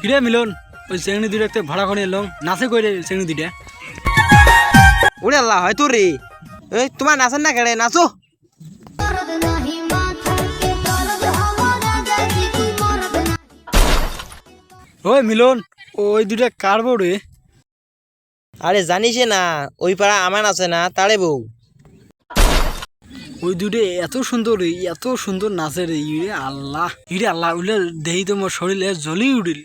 কিরে মিলন, ওই শ্রেণি দুটো একটা ভাড়া করে এলাম নাচে করে শ্রেণি দুটা ওরে আল্লাহ হয়তো রে এই, তোমার নাচেন না কেড়ে, নাচো। ওই, মিলন, ওই দুটা কার বউ রে আরে জানিস না, ওই পাড়া আমার আছে না তারে বউ। ওই দুটো এত সুন্দর এত সুন্দর নাচে রে ইরে আল্লাহ। ইরে আল্লাহ উলে দেহি তো মোর শরীরে জ্বলি উঠিল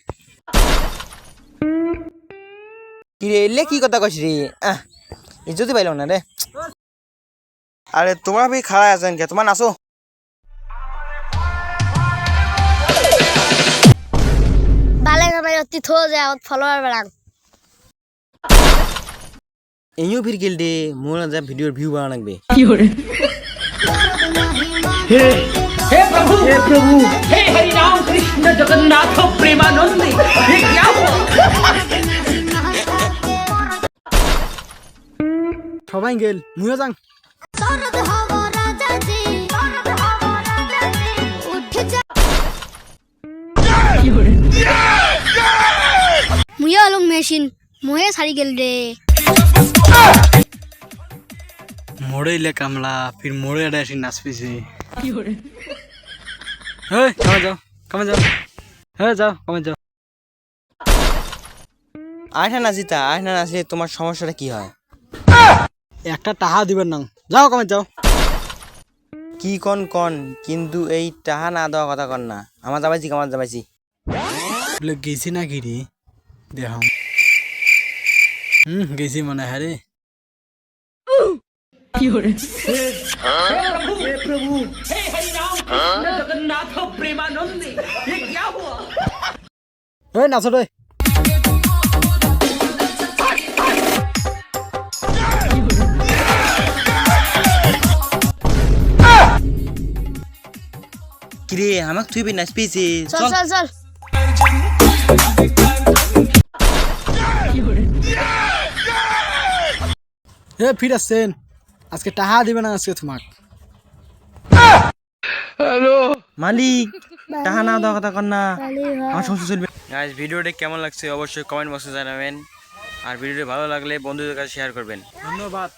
কি এলে কি কথা কইস রে? আহ ইজ্জতই পাইলাম না রে। আরে তোমার ভাই খাড়া আছেন কে তোমার নাচো। বালে গামাই অতি থো যায় অত ফলোয়ার বেড়াং ইও ফির গেল দে মোর যা ভিডিওর ভিউ বানা লাগবে हे हे प्रभु हे प्रभु हे हरि राम कृष्ण जगन्नाथ प्रेमानंद हे क्या हुआ? সবাই গেল মুইও যাং दर्द हमारा दादी दर्द हमारा दादी उठ जा মুইয়া আলম মেশিন মুয়ে সারি গেল রে মোড়ে ইলে কামলা ফির মোড়ে এটা এসে নাচ পিছে। হ্যাঁ কামে যাও কামে যাও। হ্যাঁ যাও কামে যাও। আয় না নাচিতা আয় না নাচলে তোমার সমস্যাটা কি হয়? একটা টাহা দিবেন না। যাও কামে যাও। কি কন কন কিন্তু এই টাহা না দেওয়া কথা কন না। আমার যাবাইছি আমার যাবাইছি বলে গেছি না কি রে হুম গেছি মনে হয় রে। हे प्रभु हे हरि राम कृष्ण जगन्नाथ प्रेमानंद हे क्या हुआ ওই নাচো রে কিরে আমাক তুই বি নাচ পেয়েছে চল চল চল এ ফির আসছেন আজকে টাহা দিবে না আজকে তোমাক। হ্যালো। মালিক টাহা না দাও কথা কর না। আমার সমস্যা চলবে। গাইস ভিডিওটি কেমন লাগছে অবশ্যই কমেন্ট বক্সে জানাবেন। আর ভিডিওটি ভালো লাগলে বন্ধুদের কাছে শেয়ার করবেন। ধন্যবাদ।